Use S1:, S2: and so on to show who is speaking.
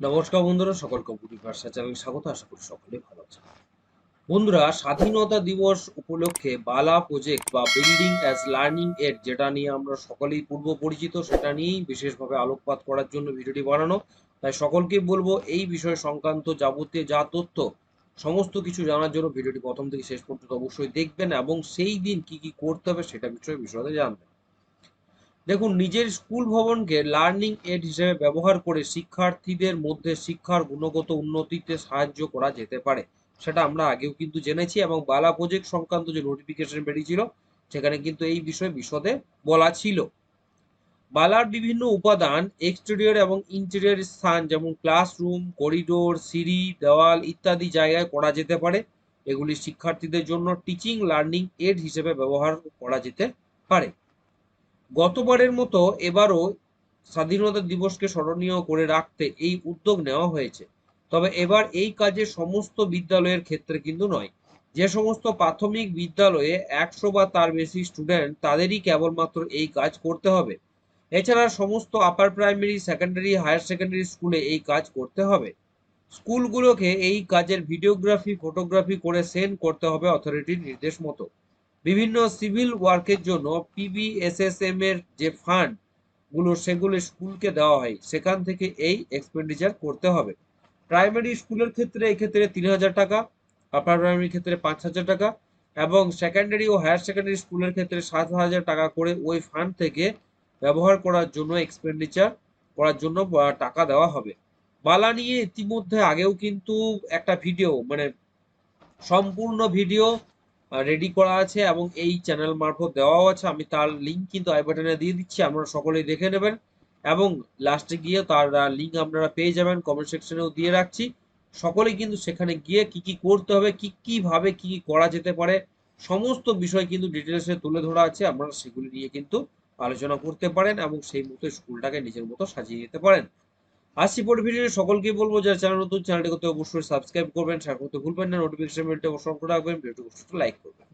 S1: নমস্কার বন্ধুরা, সকল কম্পিউটার ভাষা চ্যানেলে স্বাগত, আশা করি সকলে ভালো আছেন। বন্ধুরা, স্বাধীনতা দিবস উপলক্ষে বালা প্রজেক্ট বা বিল্ডিং অ্যাজ লার্নিং এড যেটা নিয়ে আমরা সকলেই পূর্ব পরিচিত, সেটা নিয়েই বিশেষভাবে আলোকপাত করার জন্য ভিডিওটি বানানো। তাই সকলকে বলব, এই বিষয় সংক্রান্ত যাবতীয় যা তথ্য, সমস্ত কিছু জানার জন্য ভিডিওটি প্রথম থেকে শেষ পর্যন্ত অবশ্যই দেখবেন এবং সেই দিন কি কি করতে হবে সেটা বিষয়ে বিশদে জানবেন। দেখুন, নিজের স্কুল ভবনকে লার্নিং এড হিসেবে ব্যবহার করে শিক্ষার্থীদের মধ্যে শিক্ষার গুণগত উন্নতিতে সাহায্য করা যেতে পারে। সেটা আমরা আগেও কিন্তু জেনেছি এবং বালা প্রজেক্ট সংক্রান্ত যে নোটিফিকেশন বেরিয়েছিল, সেখানে কিন্তু এই বিষয়ে বিশদে বলা ছিল। বালার বিভিন্ন উপাদান এক্সটেরিয়র এবং ইন্টেরিয়র স্থান, যেমন ক্লাসরুম করিডোর সিঁড়ি, দেওয়াল ইত্যাদি জায়গায় করা যেতে পারে। এগুলি শিক্ষার্থীদের জন্য টিচিং লার্নিং এড হিসেবে ব্যবহার করা যেতে পারে। গতবারের মতো এবারও স্বাধীনতা দিবসকে স্মরণীয় করে রাখতে এই উদ্যোগ নেওয়া হয়েছে। তবে এবার এই কাজে সমস্ত বিদ্যালয়ের ক্ষেত্রে কিন্তু নয়। যে সমস্ত প্রাথমিক বিদ্যালয়ে একশো বা তার বেশি স্টুডেন্ট তাদেরই কেবলমাত্র এই কাজ করতে হবে। এছাড়া সমস্ত upper primary secondary higher secondary স্কুলে এই কাজ করতে হবে। স্কুলগুলোকে এই কাজের ভিডিওগ্রাফি ফটোগ্রাফি করে সেন্ড করতে হবে অথরিটির নির্দেশ মতো। বিভিন্ন সিভিল ওয়ার্কের জন্য পিবিএসএসএম এর যে ফান্ডগুলো, সেগুলো স্কুলকে দেওয়া হয়। সেখান থেকে এই এক্সপেন্ডিচার করতে হবে। প্রাইমারি স্কুলের ক্ষেত্রে এক্ষেত্রে তিন হাজার টাকা আপার প্রাইমারি ক্ষেত্রে পাঁচ হাজার টাকা এবং সেকেন্ডারি ও হায়ার সেকেন্ডারি স্কুলের ক্ষেত্রে সাত হাজার টাকা করে ওই ফান্ড থেকে ব্যবহার করার জন্য এক্সপেন্ডিচার করার জন্য টাকা দেওয়া হবে। বালা নিয়ে ইতিমধ্যে আগেও কিন্তু একটা ভিডিও মানে সম্পূর্ণ ভিডিও রেডি করা আছে এবং এই চ্যানেল মারফত দেওয়াও আছে। আমি তার লিঙ্ক কিন্তু আই বাটনে দিয়ে দিচ্ছি, আপনারা সকলেই দেখে নেবেন। এবং লাস্টে গিয়ে তার লিঙ্ক আপনারা পেয়ে যাবেন কমেন্ট সেকশনেও দিয়ে রাখছি। সকলে কিন্তু সেখানে গিয়ে কি কি করতে হবে, কি কীভাবে কি কি করা যেতে পারে, সমস্ত বিষয় কিন্তু ডিটেলসে তুলে ধরা আছে। আপনারা সেগুলি নিয়ে কিন্তু আলোচনা করতে পারেন এবং সেই মতো স্কুলটাকে নিজের মতো সাজিয়ে নিতে পারেন। আসছি পরে ভিডিও সকলকে বলব, যারা চ্যানেল নতুন চ্যানেলটি করতে অবশ্যই সাবস্ক্রাইব করবেন। শেয়ার করতে ভুলবেন না নোটিফিকেশন বেলটা করে রাখবেন ভিডিওটি লাইক করবেন।